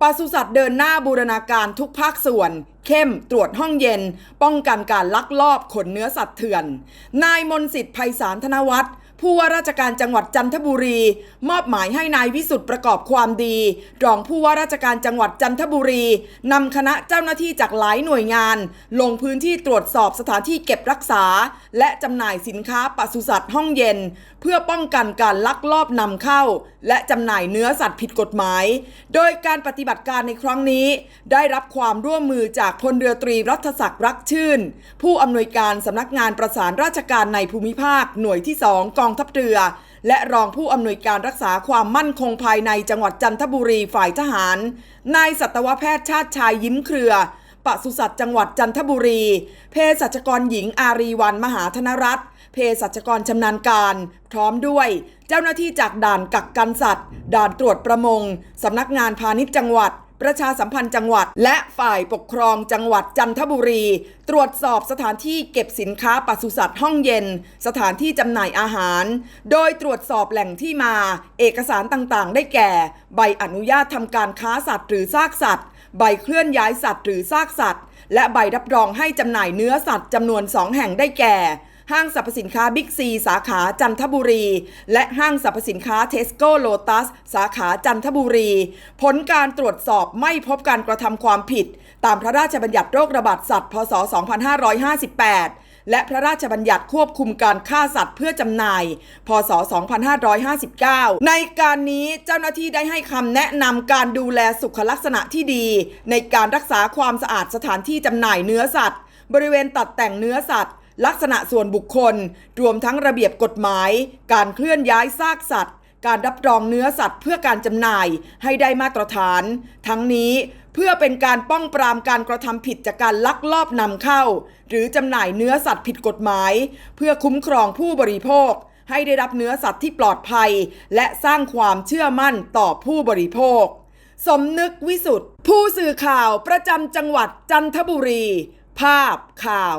ปศุสัตว์เดินหน้าบูรณาการทุกภาคส่วน เข้มตรวจห้องเย็น ป้องกันการลักลอบขนเนื้อสัตว์เถื่อน นายมนสิทธิ์ไพศาลธนวัฒน์ ผู้ว่าราชการจังหวัดจันทบุรี มอบหมายให้นายวิสุทธ์ประกอบความดี รองผู้ว่าราชการจังหวัดจันทบุรีนำคณะเจ้าหน้าที่จากหลายหน่วยงาน ลงพื้นที่ตรวจสอบสถานที่เก็บรักษา และจำหน่ายสินค้าปศุสัตว์ห้องเย็น เพื่อป้องกันการลักลอบนำเข้า และจำหน่ายเนื้อสัตว์ผิดกฎหมาย โดยการปฏิบัติการในครั้งนี้ ได้รับความร่วมมือจากพลเรือตรีรัฐศักดิ์รักชื่น ผู้อำนวยการสำนักงานประสานราชการในภูมิภาคหน่วยที่ 2 กององทัพเรือ และรองผู้อำนวยการรักษาความมั่นคงภายในจังหวัดจันทบุรีฝ่ายทหาร นายสัตวแพทย์ชาติชายยิ้มเครือปศุสัตว์จังหวัดจันทบุรี เภสัชกรหญิงอารีวันมหาธนรัตน์เภสัชกรชำนาญการ พร้อมด้วย เจ้าหน้าที่จากด่านกักกันสัตว์ ด่านตรวจประมงสำนักงานพาณิชย์จังหวัด ประชาสัมพันธ์จังหวัด และฝ่ายปกครองจังหวัดจันทบุรี ตรวจสอบสถานที่เก็บสินค้าปศุสัตว์ห้องเย็น สถานที่จำหน่ายอาหาร โดยตรวจสอบแหล่งที่มา เอกสารต่างๆ ได้แก่ ใบอนุญาตทำการค้าสัตว์หรือซากสัตว์ ใบเคลื่อนย้ายสัตว์หรือซากสัตว์ และใบรับรองให้จำหน่ายเนื้อสัตว์จำนวน 2 แห่งได้แก่ ห้างสรรพสินค้าบิ๊กซีสาขาจันทบุรี และห้างสรรพสินค้าเทสโก้โลตัสสาขาจันทบุรี ผลการตรวจสอบไม่พบการกระทำความผิด ตามพระราชบัญญัติโรคระบาดสัตว์ พศ 2558 และพระราชบัญญัติควบคุมการฆ่าสัตว์เพื่อจำหน่าย พศ 2559 ในการนี้เจ้าหน้าที่ได้ให้คำแนะนำการดูแลสุขลักษณะที่ดี ในการรักษาความสะอาดสถานที่จำหน่ายเนื้อสัตว์ บริเวณตัดแต่งเนื้อสัตว์ ลักษณะส่วนบุคคล รวมทั้งระเบียบกฎหมาย การเคลื่อนย้ายซากสัตว์ การรับรองเนื้อสัตว์เพื่อการจำหน่ายให้ได้มาตรฐาน ทั้งนี้เพื่อเป็นการป้องปรามการกระทำผิดจากการลักลอบนำเข้า หรือจำหน่ายเนื้อสัตว์ผิดกฎหมาย เพื่อคุ้มครองผู้บริโภค ให้ได้รับเนื้อสัตว์ที่ปลอดภัย และสร้างความเชื่อมั่นต่อผู้บริโภค สมนึกวิสุทธ์ผู้สื่อข่าวประจำจังหวัดจันทบุรี ภาพข่าว